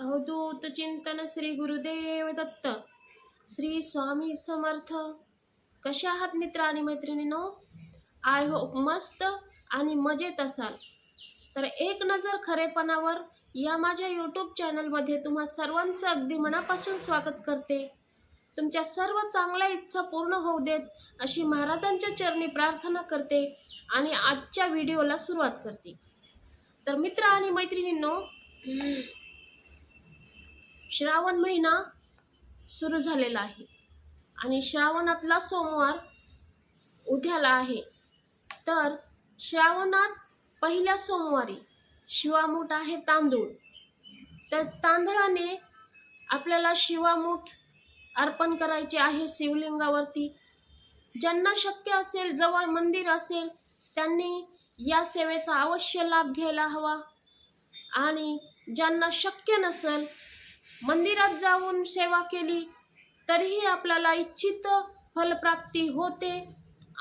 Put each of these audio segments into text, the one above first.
अवधूत चिंतन श्री गुरुदेव दत्त. श्री स्वामी समर्थ. कशा आहात मित्र आणि मैत्रिणींनो? आय होप मस्त आणि मजेत असाल. तर एक नजर खरेपणावर या माझ्या यूट्यूब चॅनलमध्ये तुम्हा सर्वांचं अगदी मनापासून स्वागत करते. तुमच्या सर्व चांगल्या इच्छा पूर्ण होऊ देत अशी महाराजांच्या चरणी प्रार्थना करते आणि आजच्या व्हिडिओला सुरुवात करते. तर मित्र आणि मैत्रिणींनो श्रावण महिना सुरू झालेला आहे. आणि श्रावणातला सोमवार उद्याला आहे. तर श्रावणात पहिल्या सोमवारी शिवामूठ आहे तांदूळ. तर तांदळाने आपल्याला शिवामूठ अर्पण करायचे आहे शिवलिंगावरती. ज्यांना शक्य असेल जवळ मंदिर असेल त्यांनी या सेवेचा अवश्य लाभ घ्यायला हवा. आणि ज्यांना शक्य नसेल मंदिरात जाऊन सेवा केली तरीही आपल्याला इच्छित फलप्राप्ती होते.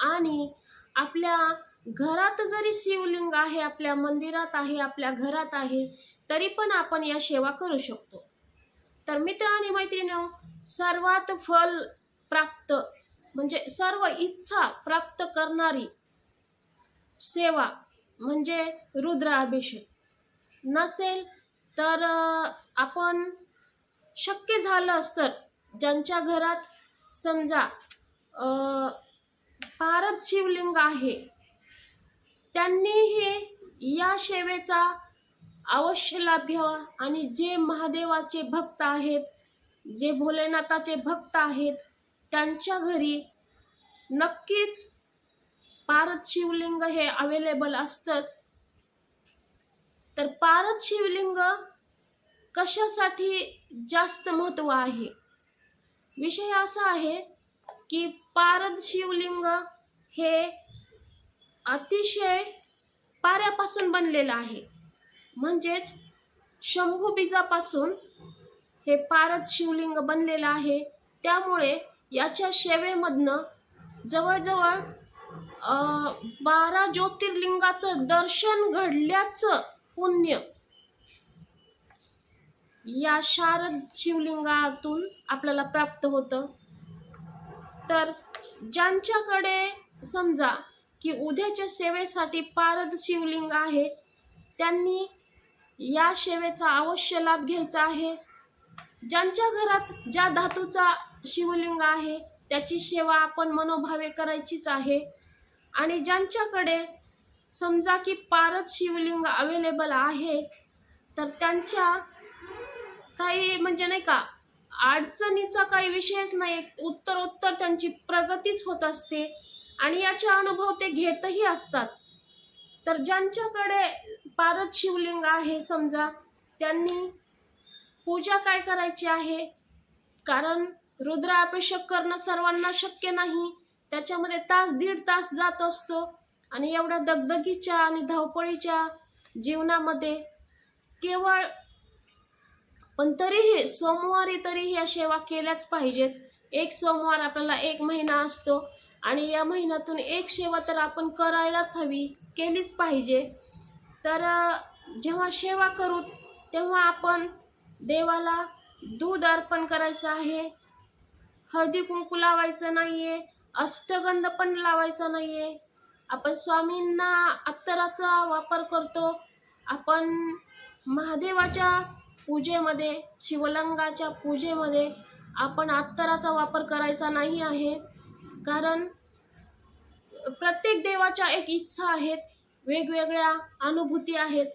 आणि आपल्या घरात जरी शिवलिंग आहे आपल्या मंदिरात आहे आपल्या घरात आहे तरी पण आपण या सेवा करू शकतो. तर मित्र आणि मैत्रिणी सर्वात फल प्राप्त म्हणजे सर्व इच्छा प्राप्त करणारी सेवा म्हणजे रुद्राभिषेक. नसेल तर आपण शक्य झालं असतं. ज्यांच्या घरात समजा पारद शिवलिंग आहे त्यांनी हे या सेवेचा अवश्य लाभ घ्यावा. आणि जे महादेवाचे भक्त आहेत जे भोलेनाथाचे भक्त आहेत त्यांच्या घरी नक्कीच पारद शिवलिंग हे अवेलेबल असतंच. तर पारद शिवलिंग कशासाठी जास्त महत्त्व आहे. विषय असा आहे की पारद शिवलिंग हे अतिशय पाऱ्यापासून बनलेलं आहे. म्हणजेच शंभू बीजापासून हे पारद शिवलिंग बनलेलं आहे. त्यामुळे याच्या सेवेमधनं जवळजवळ बारा ज्योतिर्लिंगाचं दर्शन घडल्याचं पुण्य या शारद शिवलिंगातून आपल्याला प्राप्त होतं. तर ज्यांच्याकडे समजा की उद्याच्या सेवेसाठी पारद शिवलिंग आहे त्यांनी या सेवेचा अवश्य लाभ घ्यायचा आहे. ज्यांच्या घरात ज्या धातूचा शिवलिंग आहे त्याची सेवा आपण मनोभावे करायचीच आहे. आणि ज्यांच्याकडे समजा की पारद शिवलिंग अवेलेबल आहे तर त्यांच्या काही म्हणजे नाही का अडचणीचा काही विषयच नाही. उत्तर उत्तर त्यांची प्रगतीच होत असते आणि याचे अनुभव ते घेतही असतात. तर ज्यांच्याकडे पारद शिवलिंग आहे समजा त्यांनी पूजा काय करायची आहे? कारण रुद्राभिषेक करणं सर्वांना शक्य नाही. त्याच्यामध्ये तास दीड तास जात असतो आणि एवढ्या दगदगीच्या आणि धावपळीच्या जीवनामध्ये केवळ पण तरीही सोमवारी तरी ह्या सेवा केल्याच पाहिजेत. एक सोमवार आपल्याला एक महिना असतो आणि या महिन्यातून एक सेवा तर आपण करायलाच हवी केलीच पाहिजे. तर जेव्हा सेवा करू तेव्हा आपण देवाला दूध अर्पण करायचं आहे. हळदी कुंकू लावायचं नाहीये अष्टगंध पण लावायचा नाहीये. आपण स्वामींना अत्तराचा वापर करतो. आपण महादेवाच्या पूजेमध्ये शिवलिंगाच्या पूजेमध्ये आपण अत्तराचा वापर करायचा नाही आहे. कारण प्रत्येक देवाच्या एक इच्छा आहेत वेगवेगळ्या अनुभूती आहेत.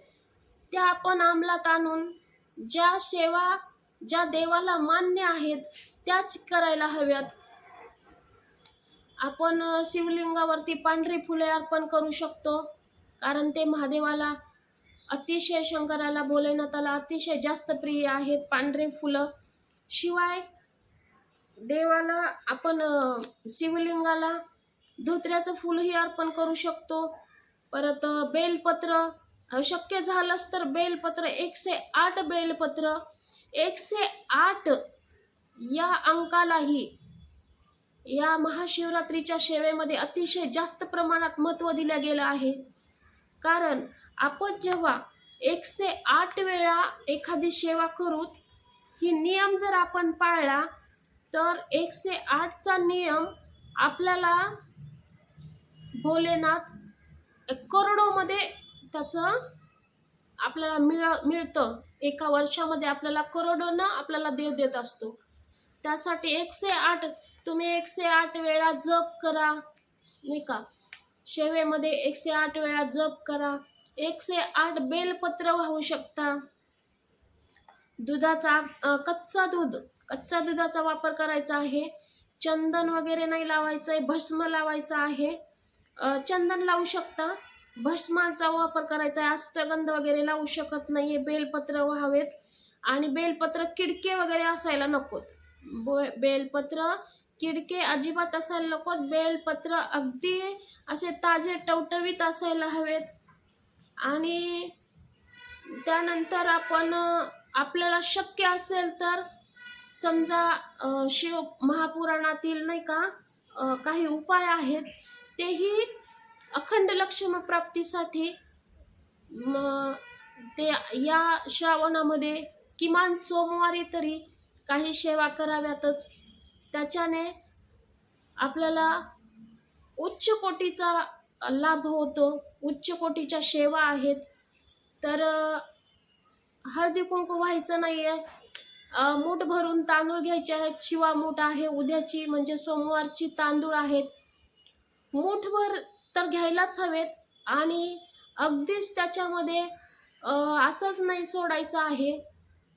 त्या आपण अंमलात आणून ज्या सेवा ज्या देवाला मान्य आहेत त्याच करायला हव्यात. आपण शिवलिंगावरती पांढरी फुले अर्पण करू शकतो कारण ते महादेवाला अतिशय शंकराला भोलेनाथाला अतिशय जास्त प्रिय आहेत पांढरे फुलं. शिवाय देवाला आपण शिवलिंगाला धोत्र्याचं फुलही अर्पण करू शकतो. परत बेलपत्र शक्य झालंच तर बेलपत्र एकशे आठ बेलपत्र एकशे आठ या अंकालाही या महाशिवरात्रीच्या सेवेमध्ये अतिशय जास्त प्रमाणात महत्त्व दिलं गेलं आहे. कारण आपण जेव्हा एकशे आठ वेळा एखादी सेवा करू ही नियम जर आपण पाळला तर एकशे आठचा नियम आपल्याला भोलेनाथ करोडोमध्ये त्याचं आपल्याला मिळ मिळतं. एका वर्षामध्ये आपल्याला करोडोनं आपल्याला देव देत असतो. त्यासाठी एकशे आठ तुम्ही एकशे आठ वेळा जप करा नाही का? शेवेमध्ये एकशे आठ वेळा जप करा. एकशे आठ बेलपत्र वाहू शकता. दुधाचा कच्चा दूध कच्चा दुधाचा वापर करायचा आहे. चंदन वगैरे नाही लावायचं आहे भस्म लावायचं आहे. चंदन लावू शकता. भस्माचा वापर करायचा आहे. अष्टगंध वगैरे लावू शकत नाहीये बेलपत्र व्हावेत. आणि बेलपत्र किडके वगैरे असायला नकोत. बेलपत्र किडके अजिबात असायला नकोत. बेलपत्र अगदी असे ताजे टवटवीत असायला हवेत. आणि त्यानंतर आपण आपल्याला शक्य असेल तर समजा शिव महापुराणातील नाही का काही उपाय आहेत तेही अखंड लक्ष्म प्राप्तीसाठी ते या श्रावणामध्ये किमान सोमवारी तरी काही सेवा कराव्यातच. त्याच्याने आपल्याला उच्च कोटीचा लाभ होतो. उच्च कोटीच्या सेवा आहेत. तर हळदी कुंकू व्हायचं नाही आहे मूठ भरून तांदूळ घ्यायचे आहेत. शिवा मूठ आहे. उद्याची म्हणजे सोमवारची तांदूळ आहेत. मूठभर तर घ्यायलाच हवेत. आणि अगदीच त्याच्यामध्ये असंच नाही सोडायचं आहे.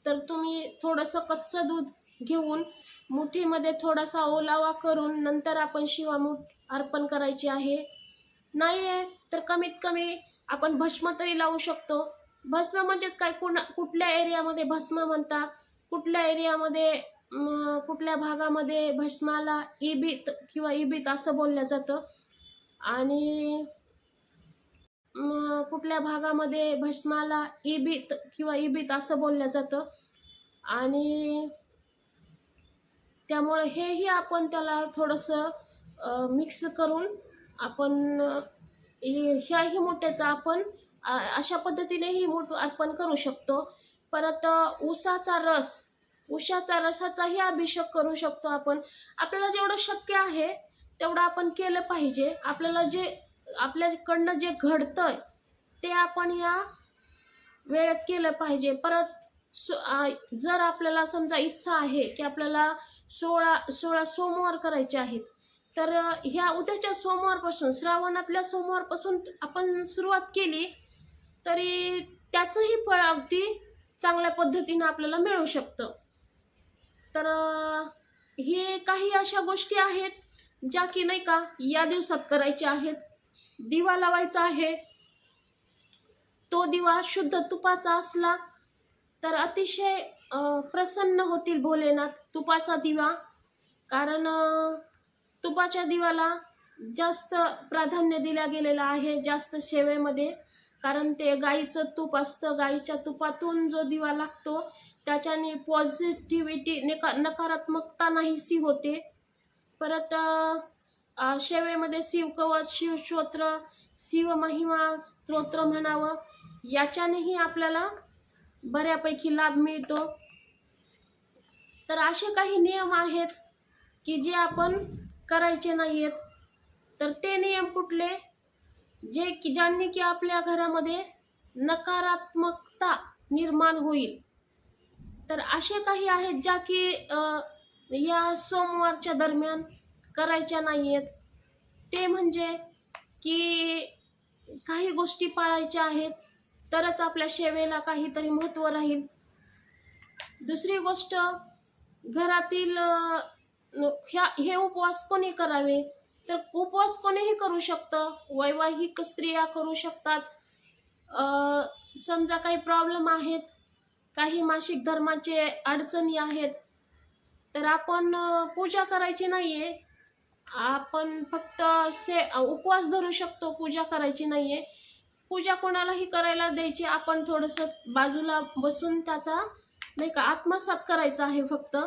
तर तुम्ही थोडंसं कच्चं दूध घेऊन मुठीमध्ये थोडासा ओलावा करून नंतर आपण शिवामूठ अर्पण करायची आहे. नाही आहे तर कमीत कमी आपण भस्म तरी लावू शकतो. भस्म म्हणजेच काय? कुणा कुठल्या एरियामध्ये भस्म म्हणता? कुठल्या एरियामध्ये कुठल्या भागामध्ये भस्माला इबित किंवा इबित असं बोललं जातं? आणि कुठल्या भागामध्ये भस्माला इबित किंवा इबित असं बोललं जातं? आणि त्यामुळे हेही आपण त्याला थोडंसं मिक्स करून आपण ह्याही मोठ्याचा आपण अशा पद्धतीनेही मोठ अर्पण करू शकतो. परत ऊसाचा रस उशाचा रसाचाही अभिषेक करू शकतो आपण. आपल्याला जेवढं शक्य आहे तेवढं आपण केलं पाहिजे. आपल्याला जे आपल्याकडनं जे घडतंय ते आपण या वेळेत केलं पाहिजे. परत जर आपल्याला समजा इच्छा आहे की आपल्याला सोळा सोळा सोमवार करायचे आहेत तर ह्या उद्याच्या सोमवारपासून श्रावणातल्या सोमवारपासून आपण सुरुवात केली तरी त्याचंही फळ अगदी चांगल्या पद्धतीनं आपल्याला मिळू शकतं. तर हे काही अशा गोष्टी आहेत ज्या की नाही का या दिवसात करायच्या आहेत. दिवा लावायचा आहे. तो दिवा शुद्ध तुपाचा असला तर अतिशय प्रसन्न होतील भोलेनाथ तुपाचा दिवा. कारण तुपाच्या दिवाला जास्त प्राधान्य दिल्या गेलेलं आहे जास्त सेवेमध्ये. कारण ते गाईचं तूप असतं. गाईच्या तुपातून जो दिवा लागतो त्याच्याने पॉझिटिव्हिटी नका नकारात्मकता नाहीशी होते. परत शेवेमध्ये शिवकवच शिवस्तोत्र शिवमहिमा स्तोत्र म्हणावं याच्यानेही आपल्याला बऱ्यापैकी लाभ मिळतो. तर असे काही नियम आहेत की जे आपण करायचे नाहीयेत. तर ते नियम कुठले? जे की ज्यांनी की आपल्या घरामध्ये नकारात्मकता निर्माण होईल. तर असे काही आहेत ज्या की या सोमवारच्या दरम्यान करायच्या नाहीयेत. ते म्हणजे की काही गोष्टी पाळायच्या आहेत तरच आपल्या सेवेला काहीतरी महत्त्व राहील. दुसरी गोष्ट घरातील ह्या हे उपवास कोणी करावे? तर उपवास कोणीही करू शकतं. वैवाहिक स्त्रिया करू शकतात. समजा काही प्रॉब्लेम आहेत काही मासिक धर्माचे अडचणी आहेत तर आपण पूजा करायची नाहीये. आपण फक्त से उपवास धरू शकतो पूजा करायची नाहीये. पूजा कोणालाही करायला द्यायची आपण थोडंसं बाजूला बसून त्याचा नाही का आत्मसात करायचा आहे फक्त.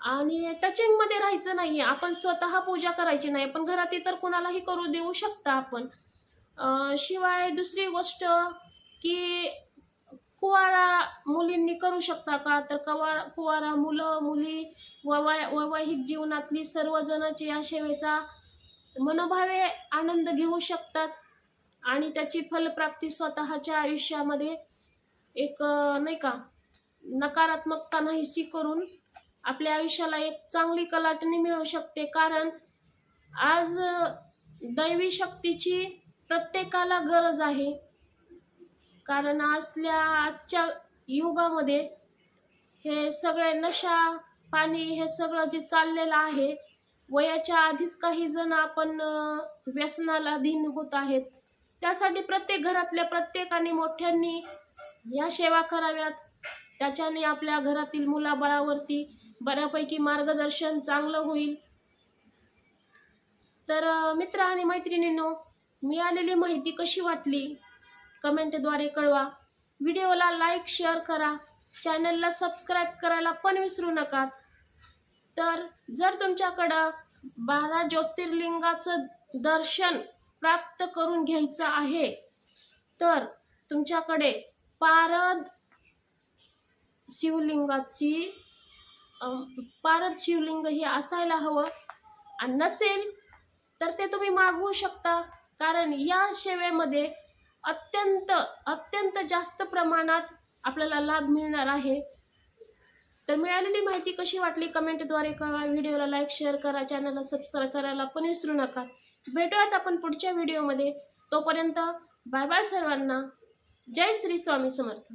आणि टचिंगमध्ये राहायचं नाहीये. आपण स्वतः पूजा करायची नाही पण घरात इतर कोणालाही करू देऊ शकता आपण. शिवाय दुसरी गोष्ट की कुवारा मुलींनी करू शकता का? तर कवा कुवारा मुलं मुली वैवाहिक जीवनातली सर्वजणच या सेवेचा मनोभावे आनंद घेऊ शकतात. आणि त्याची फलप्राप्ती स्वतःच्या आयुष्यामध्ये एक नाही का नकारात्मकता नाहीशी करून आपल्या आयुष्याला एक चांगली कलाटणी मिळू शकते. कारण आज दैवी शक्तीची प्रत्येकाला गरज आहे. कारण असल्या आजच्या युगामध्ये हे सगळे नशा पाणी हे सगळं जे चाललेलं आहे वयाच्या आधीच काही जण आपण व्यसनाला अधीन होत आहेत. त्यासाठी प्रत्येक घरातल्या प्रत्येकाने मोठ्यांनी या सेवा कराव्यात. त्याच्याने आपल्या घरातील मुलाबाळावरती बऱ्यापैकी मार्गदर्शन चांगलं होईल. तर मित्र आणि मैत्रिणींनो मिळालेली माहिती कशी वाटली? कमेंटद्वारे कळवा. व्हिडिओला लाईक शेअर करा. चॅनलला सबस्क्राईब करायला पण विसरू नका. तर जर तुमच्याकडं बारा ज्योतिर्लिंगाचं दर्शन प्राप्त करून घ्यायचं आहे तर तुमच्याकडे पारद शिवलिंगाची पारद शिवलिंग हे असायला हवं. आणि नसेल तर ते तुम्ही मागवू शकता. कारण या सेवेमध्ये अत्यंत अत्यंत जास्त प्रमाणात आपल्याला लाभ मिळणार आहे. तर मिळालेली माहिती कशी वाटली कमेंटद्वारे कळवा. व्हिडिओला लाईक शेअर करा. चॅनलला सबस्क्राईब करायला पण विसरू नका. भेटूयात आपण पुढच्या व्हिडिओमध्ये तोपर्यंत बाय बाय सर्वांना. जय श्री स्वामी समर्थ.